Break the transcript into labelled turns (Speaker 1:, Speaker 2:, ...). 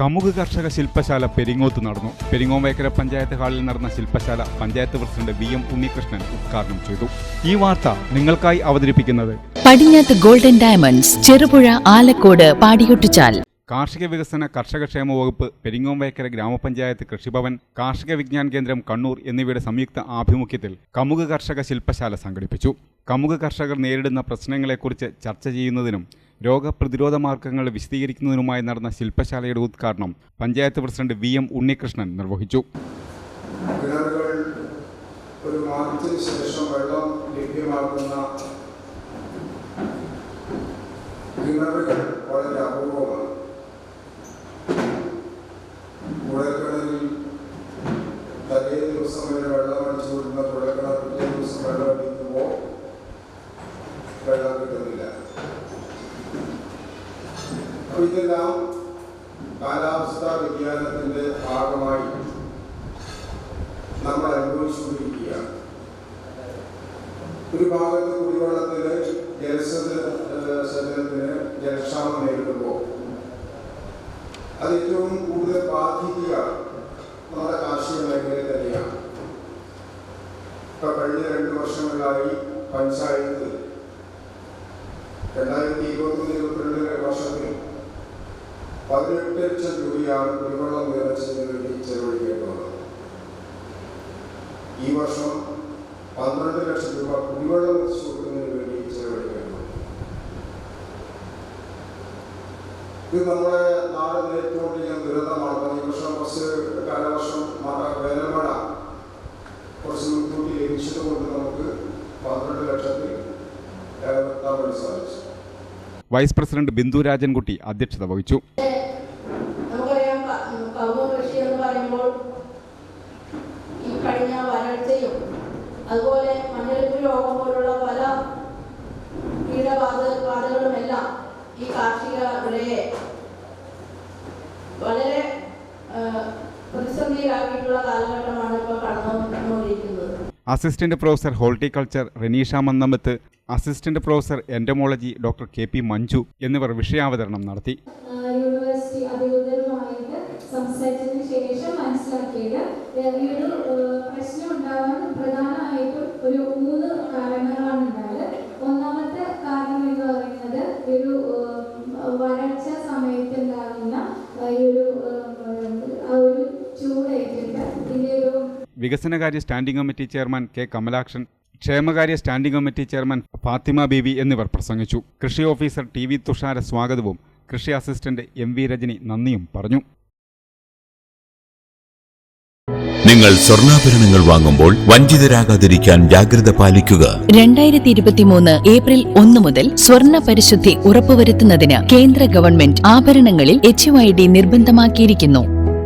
Speaker 1: കമുക് കർഷക ശില്പശാല പെരിങ്ങോത്ത് നടന്നു. പെരിങ്ങോമേക്കര പഞ്ചായത്ത് ഹാളിൽ നടന്ന ശില്പശാല panchayat president V M Unnikrishnan ഉദ്ഘാടനം ചെയ്തു. ഈ വാർത്ത നിങ്ങൾക്കായി അവതരിപ്പിക്കുന്നത്
Speaker 2: പടിഞ്ഞാത്ത് ഗോൾഡൻ ഡയമണ്ട്സ് ചെറുപുഴ ആലക്കോട് പാടിയൊട്ടിച്ചാൽ.
Speaker 1: കാർഷിക വികസന കർഷകക്ഷേമ വകുപ്പ് പെരിങ്ങോമ്പേക്കര ഗ്രാമപഞ്ചായത്ത് കൃഷിഭവൻ കാർഷിക വിജ്ഞാൻ കേന്ദ്രം കണ്ണൂർ എന്നിവയുടെ സംയുക്ത ആഭിമുഖ്യത്തിൽ കമുക് കർഷക ശില്പശാല സംഘടിപ്പിച്ചു. കമുക് കർഷകർ നേരിടുന്ന പ്രശ്നങ്ങളെക്കുറിച്ച് ചർച്ച ചെയ്യുന്നതിനും രോഗപ്രതിരോധ മാർഗങ്ങൾ വിശദീകരിക്കുന്നതിനുമായി നടന്ന ശില്പശാലയുടെ ഉദ്ഘാടനം panchayat president V M Unnikrishnan നിർവഹിച്ചു.
Speaker 3: ഒരു ശേഷം വെള്ളം ലഭ്യമാകുന്ന ഇതെല്ലാം കാലാവസ്ഥാ വ്യതിയാനത്തിന്റെ ഭാഗമായി നമ്മൾ അനുഭവിച്ചുകൊണ്ടിരിക്കുകയാണ്. ഒരു ഭാഗത്ത് കുടിവെള്ളത്തിന് ജലസേചനത്തിന് ജലക്ഷാമം നേരിടുമ്പോൾ അത് ഏറ്റവും കൂടുതൽ ബാധിക്കുക നമ്മുടെ കാർഷിക മേഖലയെ തന്നെയാണ്. ഇപ്പൊ കഴിഞ്ഞ രണ്ട് വർഷങ്ങളിലായി പഞ്ചായത്ത് രണ്ടായിരത്തി ഇരുപത്തൊന്ന് ഇരുപത്തിരണ്ട് പതിനെട്ട് ലക്ഷം രൂപയാണ് കുടിവെള്ളം നിറച്ചതിന് വേണ്ടി ചെലവഴിക്കേണ്ടത്. ഈ വർഷം പന്ത്രണ്ട് ലക്ഷം രൂപ കുടിവെള്ളം എത്തിച്ചു വേണ്ടി ചെലവഴിക്കേണ്ടത്. ഇത് നമ്മുടെ നാട് നേരിട്ടുകൊണ്ടിരിക്കുന്ന ദുരന്തമാണ്. ഈ വർഷം കുറച്ച് കാലവർഷം മഴ വേനൽമഴ കുറച്ച് മുൻകൂട്ടി ലഭിച്ചത് കൊണ്ട് നമുക്ക് പന്ത്രണ്ട് ലക്ഷത്തിൽ
Speaker 1: വൈസ് പ്രസിഡന്റ് ബിന്ദു രാജൻകുട്ടി അധ്യക്ഷത വഹിച്ചു
Speaker 4: നമുക്കറിയാം ക- ഉം, കവുങ്ങ് കൃഷി എന്ന് പറയുമ്പോൾ ഈ കഴിഞ്ഞ വരൾച്ചയും അതുപോലെ മഞ്ഞളിപ്പ് രോഗം പോലുള്ള പല കീടബാധ ബാധകളുമെല്ലാം ഈ കാർഷിക വിളയെ വളരെ പ്രതിസന്ധിയിലാക്കിയിട്ടുള്ള കാലഘട്ടമാണ് ഇപ്പോൾ കടന്നുകൊണ്ടിരിക്കുന്നത്
Speaker 1: assistant professor horticulture Reneesha Mannambath assistant professor entomology doctor K P Manju എന്നിവർ വിഷയാവതരണം നടത്തി.
Speaker 5: യൂണിവേഴ്സിറ്റി അധികൃതരുമായിട്ട് സംസാരിച്ചതിന് ശേഷം മനസ്സിലാക്കിയത് ഈ ഒരു പ്രശ്നം ഉണ്ടാവാൻ പ്രധാനമായിട്ടും
Speaker 1: വികസനകാര്യ standing committee chairman K. Kamalakshan ക്ഷേമകാര്യ standing committee chairman Fathima Beevi എന്നിവർ പ്രസംഗിച്ചു. കൃഷി ഓഫീസർ ടി വി തുഷാര സ്വാഗതവും കൃഷി അസിസ്റ്റന്റ് എം വി രജനി നന്ദിയും പറഞ്ഞു.
Speaker 6: നിങ്ങൾ സ്വർണാഭരണങ്ങൾ വാങ്ങുമ്പോൾ വഞ്ചിതരാകാതിരിക്കാൻ ജാഗ്രത പാലിക്കുക.
Speaker 2: രണ്ടായിരത്തി ഇരുപത്തിമൂന്ന് ഏപ്രിൽ ഒന്ന് മുതൽ സ്വർണ പരിശുദ്ധി ഉറപ്പുവരുത്തുന്നതിന് കേന്ദ്ര ഗവൺമെന്റ് ആഭരണങ്ങളിൽ എച്ച് ഐ ഡി നിർബന്ധമാക്കിയിരിക്കുന്നു.